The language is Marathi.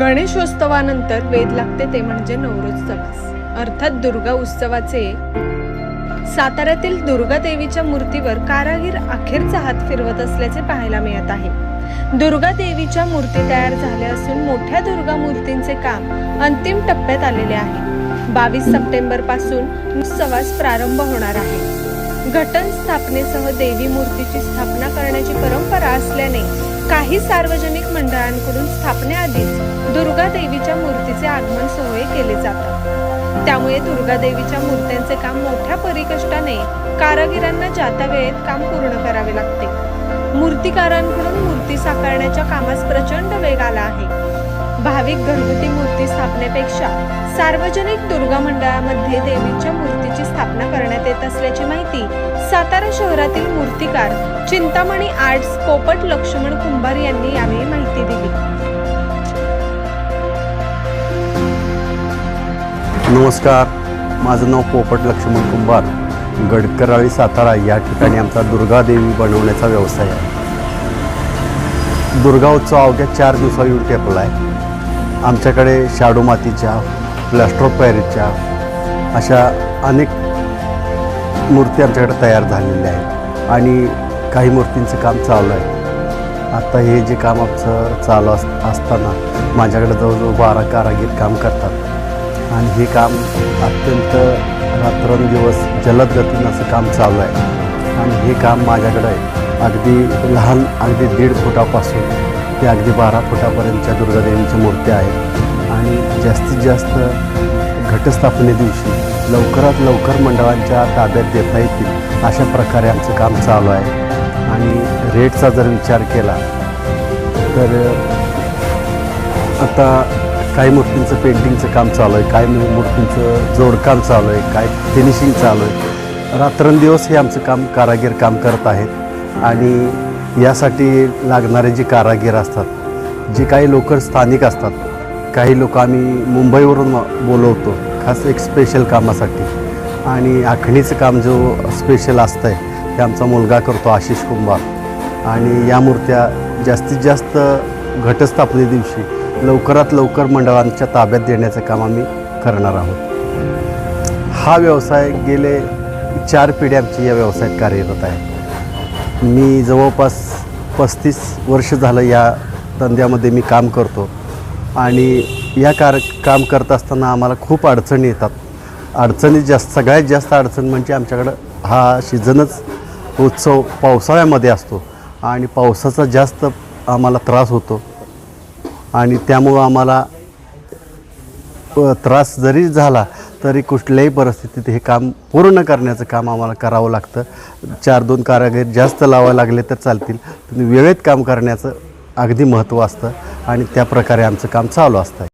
गणेशोत्सवानंतर वेद लागते ते म्हणजे नवरोत्सवास. अर्थात दुर्गा उत्सवाचे साताऱ्यातील दुर्गा देवीच्या मूर्तीवर कारागीर अखेरचा हात फिरवत असल्याचे पाहायला मिळत आहे. दुर्गा देवीच्या मूर्ती तयार झाल्या असून मोठ्या दुर्गा मूर्तींचे काम अंतिम टप्प्यात आलेले आहे. बावीस सप्टेंबरपासून उत्सवास प्रारंभ होणार आहे. घटन स्थापनेसह देवी मूर्तीची स्थापना करण्याची परंपरा असल्याने काही सार्वजनिक मंडळांकडून स्थापनेआधीच दुर्गा देवीच्या मूर्तीचे आगमन सोहळे केले जातात. त्यामुळे दुर्गा देवीच्या मूर्त्यांचे काम मोठ्या परिकष्टाने कारागिरांना जाता वेळेत काम पूर्ण करावे लागते. मूर्तिकारांकडून मूर्ती साकारण्याच्या कामास प्रचंड भाविक घरगुती मूर्ती स्थापनेपेक्षा सार्वजनिक दुर्गा मंडळामध्ये देवीच्या मूर्तीची स्थापना करण्यात येत असल्याची माहिती सातारा शहरातील मूर्तिकार चिंतामणी आर्ट्स पोपट लक्ष्मण कुंभार यांनी यावेळी माहिती दिली. नमस्कार. माझं नाव पोपट लक्ष्मण कुंभार. गडकराळी सातारा या ठिकाणी आमचा दुर्गादेवी बनवण्याचा व्यवसाय आहे. दुर्गा उत्सव अवघ्या चार दिवसा येऊन टेपला आहे. आमच्याकडे शाडू मातीच्या प्लॅस्टर अशा अनेक मूर्ती आमच्याकडे तयार झालेल्या आहेत. आणि काही मूर्तींचं काम चालू आहे. आत्ता हे जे काम आमचं चालू अस असताना माझ्याकडे जवळजवळ बारा कारागीर काम करतात. आणि हे काम अत्यंत रात्रंदिवस जलद गतीनं असं काम चालू आहे. आणि हे काम माझ्याकडे अगदी लहान अगदी दीड फुटापासून ते अगदी बारा फुटापर्यंतच्या दुर्गादेवीच्या मूर्त्या आहेत. आणि जास्तीत जास्त घटस्थापने दिवशी लवकरात लवकर मंडळांच्या ताब्यात देता येतील अशा प्रकारे आमचं काम चालू आहे. आणि रेटचा जर विचार केला तर आता काही मूर्तींचं पेंटिंगचं काम चालू आहे काही मूर्तींचं जोडकाम चालू आहे काय फिनिशिंग चालू आहे. रात्रंदिवस हे आमचं काम कारागीर काम करत आहेत. आणि यासाठी लागणारे जे कारागीर असतात जे काही लोक स्थानिक असतात काही लोक आम्ही मुंबईवरून बोलवतो खास एक स्पेशल कामासाठी. आणि आखणीचं काम जो स्पेशल असतं आहे ते आमचा मुलगा करतो आशिष कुंभार. आणि या मूर्त्या जास्तीत जास्त घटस्थापने दिवशी लवकरात लवकर मंडळांच्या ताब्यात देण्याचं काम आम्ही करणार आहोत. हा व्यवसाय गेले चार पिढ्या आमची या व्यवसायात कार्यरत आहे. मी जवळपास पस्तीस वर्ष झालं या धंद्यामध्ये मी काम करतो. आणि या कार काम करत असताना आम्हाला खूप अडचणी येतात. अडचणी जास्त सगळ्यात जास्त अडचण म्हणजे आमच्याकडं हा सीझनच उत्सव पावसाळ्यामध्ये असतो. आणि पावसाचा जास्त आम्हाला त्रास होतो. आणि त्यामुळं आम्हाला त्रास जरी झाला तरी कुठल्याही परिस्थितीत हे काम पूर्ण करण्याचं काम आम्हाला करावं लागतं. चार दोन कारागीर जास्त लावायला लागले तर चालतील. पण वेळेत काम करण्याचं अगदी महत्त्व असतं आणि त्या प्रकारे आमचं काम चालू असतं.